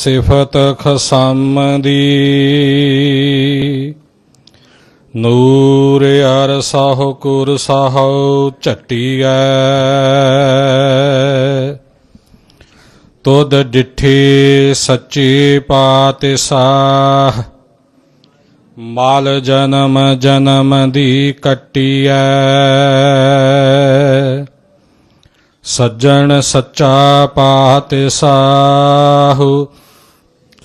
ਸਿਫਤ ਖਸਮ ਦੀ ਨੂਰ ਅਰ ਸਾਹੁ ਕੁਰ ਸਾਹੁ ਝਟੀਐ। ਤੁਧ ਡਿਠੇ ਸੱਚੇ ਪਾਤਸ਼ਾਹ। ਮਾਲ ਜਨਮ ਜਨਮ ਦੀ ਕੱਟੀਐ। ਸੱਜਣ ਸੱਚਾ ਪਾਤਸ਼ਾਹੁ।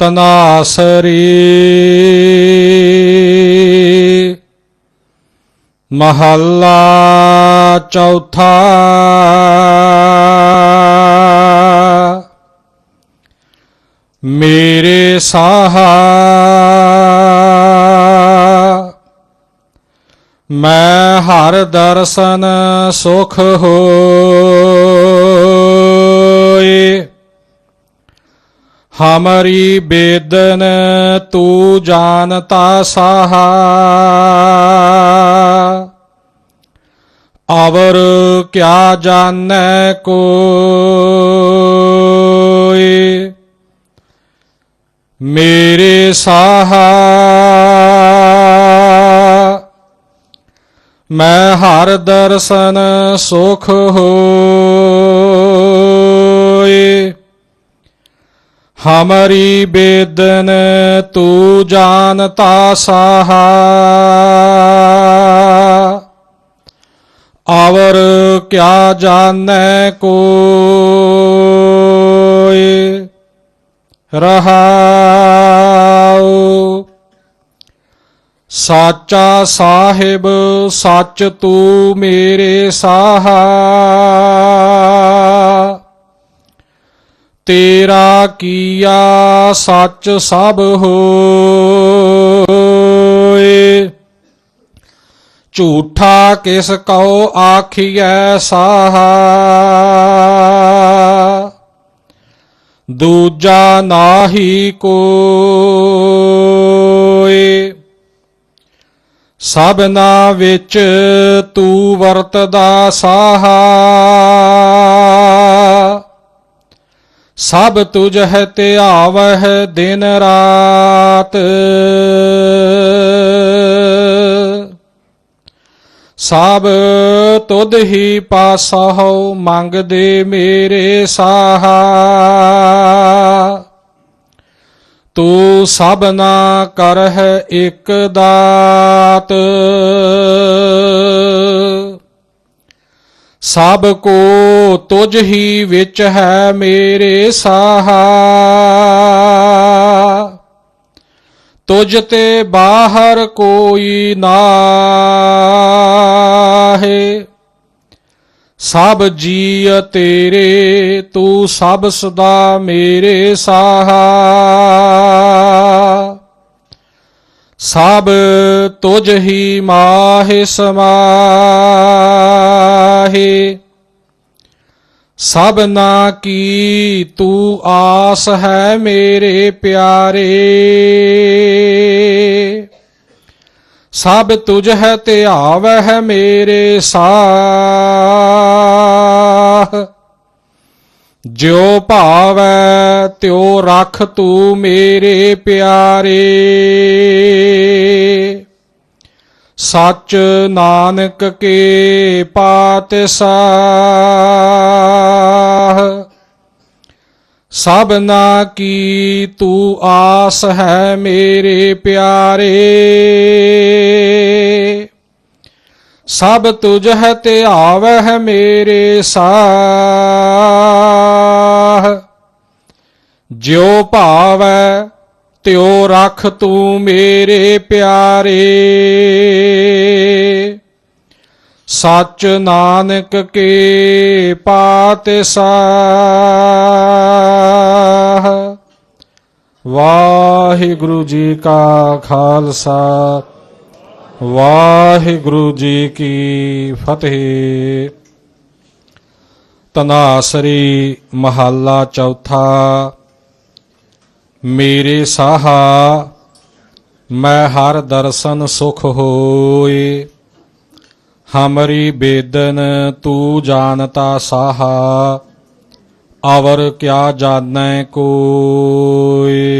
ਤਨਾਸਰੀ ਮਹੱਲਾ ਚੌਥਾ ਮੇਰੇ ਸਾਹਾ ਮੈਂ ਹਰ ਦਰਸ਼ਨ ਸੁਖ ਹੋਏ ਹਮਰੀ ਬੇਦਨ ਤੂੰ ਜਾਣਤਾ ਸਾਹਾ ਅਵਰ ਕਿਆ ਜਾਣੈ ਕੋਇ ਮੇਰੇ ਸਾਹਾ ਮੈਂ ਹਰ ਦਰਸ਼ਨ ਸੁਖ ਹੋਏ ਹਮਰੀ ਬੇਦਨ ਤੂੰ ਜਾਣਤਾ ਸਾਹਾ ਅਵਰ ਕਿਆ ਜਾਣੈ ਕੋਇ ਰਹਾਉ ਸਾਚਾ ਸਾਹਿਬ ਸੱਚ ਤੂੰ ਮੇਰੇ ਸਾਹਾ ਤੇਰਾ ਕੀਆ ਸੱਚ ਸਭ ਹੋਏ। ਝੂਠਾ ਕਿਸ ਕਉ ਆਖੀਐ ਸਾਹਾ। ਦੂਜਾ ਨਾਹੀ ਕੋਇ ਸਭਨਾ ਵਿੱਚ ਤੂੰ ਵਰਤਦਾ ਸਾਹਾ। ਸਭ ਤੁਝ ਹੈ ਧਿਆਵਹਿ ਦਿਨ ਰਾਤ। ਸਭ ਤੁਧ ਹੀ ਪਾਸਾ ਹੋ, ਮੰਗਦੇ ਮੇਰੇ ਸਾਹਾ। ਤੂੰ ਸਭਨਾ ਕਰਹਿ ਇਕ ਦਾਤ। ਸਭ ਕੋ ਤੁਝ ਹੀ ਵਿੱਚ ਹੈ ਮੇਰੇ ਸਾਹਾ। ਤੁਝ ਤੇ ਬਾਹਰ ਕੋਈ ਨਾਹੀ। ਸਭ ਜੀ ਤੇਰੇ, ਤੂੰ ਸਭ ਸਦਾ ਮੇਰੇ ਸਾਹਾ। ਸਭ ਤੁਝ ਹੀ ਮਾਹਿ ਸਮਾਹੀ। ਸਭਨਾ ਕੀ ਤੂੰ ਆਸ ਹੈ ਮੇਰੇ ਪਿਆਰੇ। ਸਭ ਤੁਝ ਹੈ ਧਿਆਵਹਿ ਮੇਰੇ ਸਾਹ। ਜਿਉ ਭਾਵੈ, ਤਿਉ ਰਖ ਤੂੰ ਮੇਰੇ ਪਿਆਰੇ। ਸੱਚ ਨਾਨਕ ਕੇ ਪਾਤ ਸਾਹ ਸਭਨਾ ਕੀ ਤੂੰ ਆਸ ਹੈ ਮੇਰੇ ਪਿਆਰੇ। ਸਭ ਤੁਝ ਹੈ ਤੇ ਧਿਆਵਹਿ ਮੇਰੇ ਸਾਹ। ਜਿਉ ਭਾਵੈ, ਤਿਉ ਰਖ ਤੂੰ ਮੇਰੇ ਪਿਆਰੇ। ਸੱਚ ਨਾਨਕ ਕੇ ਪਾਤ ਸਾਹ। ਵਾਹਿਗੁਰੂ ਜੀ ਕਾ ਖਾਲਸਾ। ਵਾਹਿਗੁਰੂ ਜੀ ਕੀ ਫਤਿਹ। ਤਨਾਸਰੀ ਮਹੱਲਾ ਚੌਥਾ। ਮੇਰੇ ਸਾਹਾ, ਮੈਂ ਹਰ ਦਰਸ਼ਨ ਸੁਖ ਹੋਏ। ਹਮਰੀ ਬੇਦਨ, ਤੂੰ ਜਾਣਤਾ ਸਾਹਾ, ਅਵਰ ਕਿਆ ਜਾਣੈ ਕੋਏ।